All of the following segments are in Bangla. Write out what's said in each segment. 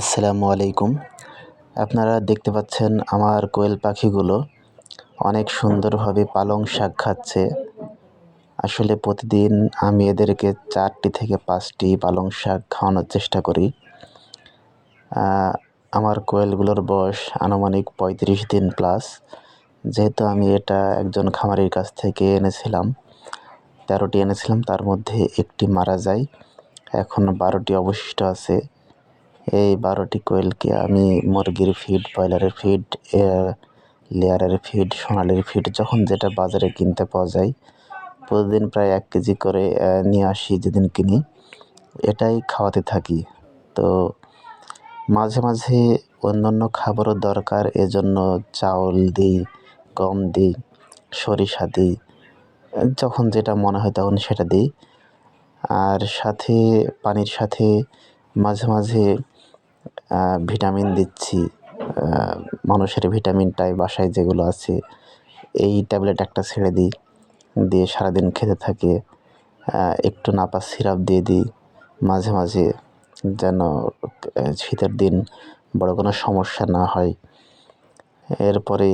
আসসালামু আলাইকুম। আপনারা দেখতে পাচ্ছেন আমার কোয়েল পাখিগুলো অনেক সুন্দরভাবে পালং শাক খাচ্ছে। আসলে প্রতিদিন আমি এদেরকে চারটি থেকে পাঁচটি পালং শাক খাওয়ানোর চেষ্টা করি। আমার কোয়েলগুলোর বয়স আনুমানিক পঁয়ত্রিশ দিন প্লাস। যেহেতু আমি এটা একজন খামারির কাছ থেকে এনেছিলাম, তেরোটি এনেছিলাম, তার মধ্যে একটি মারা যায়। এখন বারোটি অবশিষ্ট আছে। এই বারোটি কোয়েলকে আমি মুরগির ফিড ব্রয়লারের ফিড লেয়ারের ফিড সোনালির ফিড যখন যেটা বাজারে কিনতে পাওয়া যায়, প্রতিদিন প্রায় এক কেজি করে নিয়ে আসি যেদিন কিনি। এটাই খাওয়াতে থাকি। তো মাঝে মাঝে অন্যান্য খাবারও দরকার, এজন্য চাউল দিই, গম দিই, সরিষা দিই, যখন যেটা মনে হয় তখন সেটা দিই। আর সাথে, পানির সাথে মাঝে মাঝে ভিটামিন দিচ্ছি মানুষের ভিটামিনটাই বাসায় যেগুলো আছে, এই ট্যাবলেট একটা ছেড়ে দিই, দিয়ে সারাদিন খেতে থাকে একটু নাপা সিরাপ দিয়ে দিই, মাঝে মাঝে যেন শীতের দিন বড় কোনো সমস্যা না হয়। এরপরে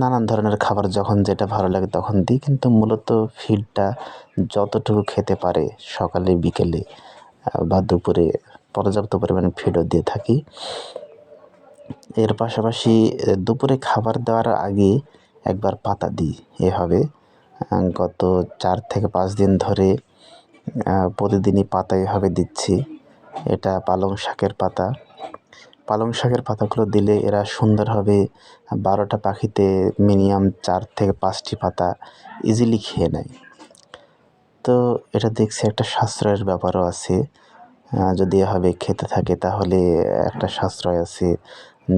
নানান ধরনের খাবার যখন যেটা ভালো লাগে তখন দিই, কিন্তু মূলত ফিডটা যতটুকু খেতে পারে সকালে, বিকেলে বা দুপুরে পর্যাপ্ত পরিমাণে ফিডও দিয়ে থাকি। এর পাশাপাশি দুপুরে খাবার দেওয়ার আগে একবার পাতা দিই এভাবে। গত চার থেকে পাঁচ দিন ধরে প্রতিদিনই পাতা এভাবে দিচ্ছি। এটা পালং শাকের পাতা। পালং শাকের পাতাগুলো দিলে এরা সুন্দরভাবে বারোটা পাখিতে মিনিমাম চার থেকে পাঁচটি পাতা ইজিলি খেয়ে নেয়। তো এটা দেখছি একটা সাশ্রয়ের ব্যাপারও আছে। যদি এভাবে খেতে থাকে তাহলে একটা সাশ্রয় আছে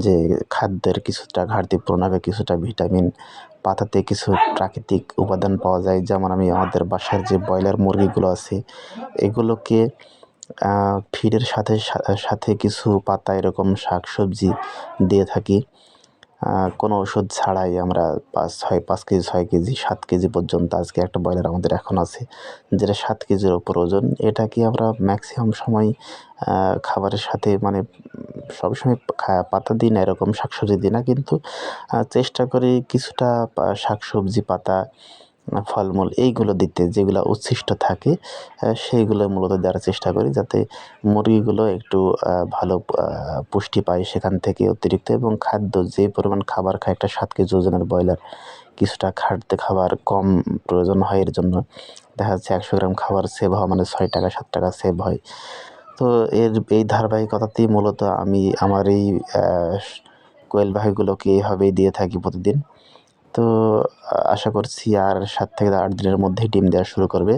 যে খাদ্যের কিছুটা ঘাটতি পূরণ হবে, কিছুটা ভিটামিন পাতাতে কিছু প্রাকৃতিক উপাদান পাওয়া যায়। যেমন আমি আমাদের বাসার যে ব্রয়লার মুরগিগুলো আছে, এগুলোকে ফিডের সাথে সাথে কিছু পাতা এরকম শাক সবজি দিয়ে থাকি। কোনো ওষুধ ছাড়াই আমরা পাঁচ, ছয়, পাঁচ কেজি, ছয় কেজি, সাত কেজি পর্যন্ত আজকে একটা ব্রয়লার আমাদের এখন আছে, যেটা সাত কেজির ওপর ওজন। এটাকে আমরা ম্যাক্সিমাম সময় খাবারের সাথে মানে সবসময় পাতা দিই না, এরকম শাকসবজি দিই না, কিন্তু চেষ্টা করি কিছুটা শাকসবজি পাতা ফলমূল এইগুলো দিতে যেগুলো উচ্ছিষ্ট থাকে সেইগুলো মূলত দেওয়ার চেষ্টা করি যাতে মুরগিগুলো একটু ভালো পুষ্টি পায় সেখান থেকে অতিরিক্ত এবং খাদ্য যে পরিমাণ খাবার খায় একটা সাত কেজি ওজনের ব্রয়লার কিছুটা খাটতে খাবার কম প্রয়োজন হয় এর জন্য। দেখা যাচ্ছে একশো গ্রাম খাবার সেভ হওয়া মানে ছয় টাকা, সাত টাকা সেভ হয়। তো এর, এই ধারাবাহিকতাতেই মূলত আমি আমার এই কোয়েল পাখিগুলোকে এইভাবেই দিয়ে থাকি প্রতিদিন। তো আশা করছি আর সাত থেকে আট দিনের মধ্যেই ডিম দেওয়া শুরু করবে।